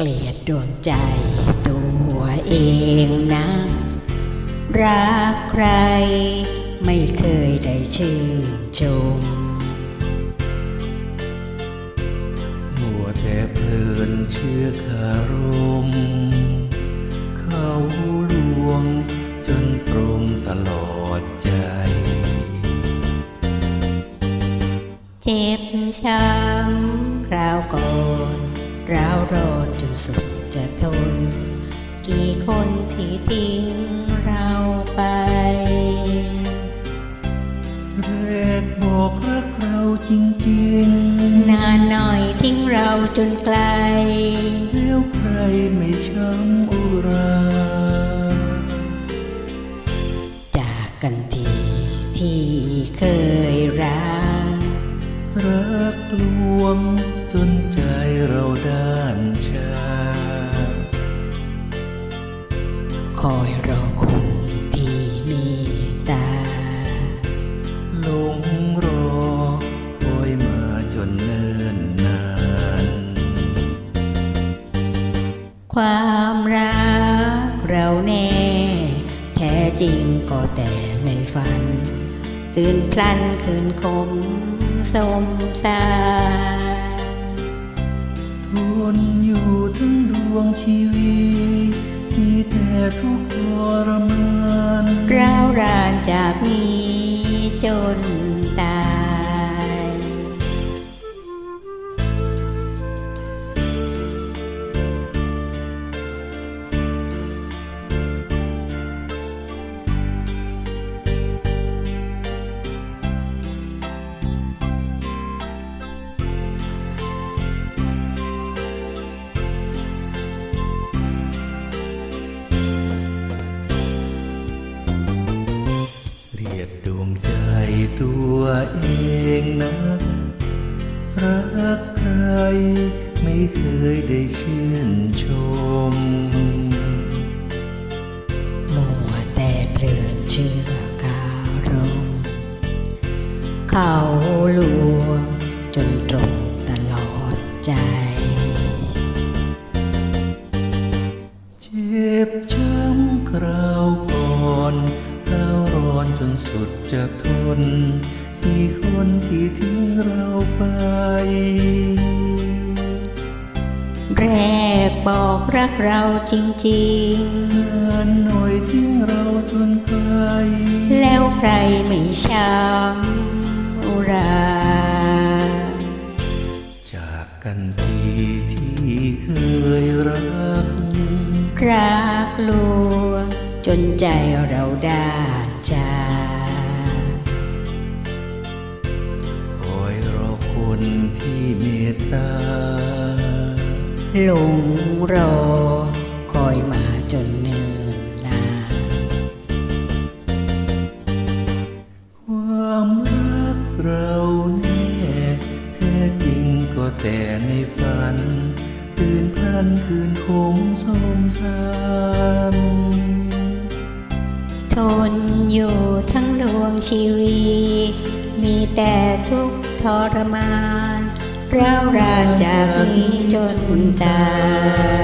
เกลียดดวงใจตัวเองนะ รักใครไม่เคยได้ชื่นชม มัวแต่เพลินเชื่อคารม เขาลวงจนตรงตลอดใจ เจ็บช้ำคราวก่อน ร้าวรอนจนสุดจะทน กี่คนที่ทิ้งเราไปแรกบอกรักเราจริงนานหน่อยทิ้งเราจนไกลๆแล้วใครไม่ช้ำ รักลวงจนใจเราด้านชา คอยรอคนที่มีตาหลงรอคอยมาจนเนิ่นนาน ความรักเราแน่ แท้จริงก็แต่ในฝัน ตื่นพลันคืนคม สมตาทนอยู่ทั้งดวงชีวิต มีแต่ทุกข์ทรมานร้าวรานจากนี้จน ตัวเองนะรักใครไม่เคยได้ชื่นชม มัวแต่เพลินเชื่อคารมเขาลวงจนตรงตลอดใจ เจ็บช้ สุดจะทน ที่คนที่ทิ้งเราไป แรกบอกรักเราจริงนานหน่อยทิ้งเราจนไกลๆแล้วใครไม่ช้ำอุรา จากกันทีที่เคยรัก รักลวงจนใจเราด้านจ คนที่เมตตาหลงรอคอยมาจนเนิ่นนานความรักเราแน่แท้จริงก็แต่ในฝัน ตื่นพลันคืนคมสมสารทนอยู่ทั้งดวงชีวิตมีแต่ทุกข์ ทรมานเราราจากนี้จนตาย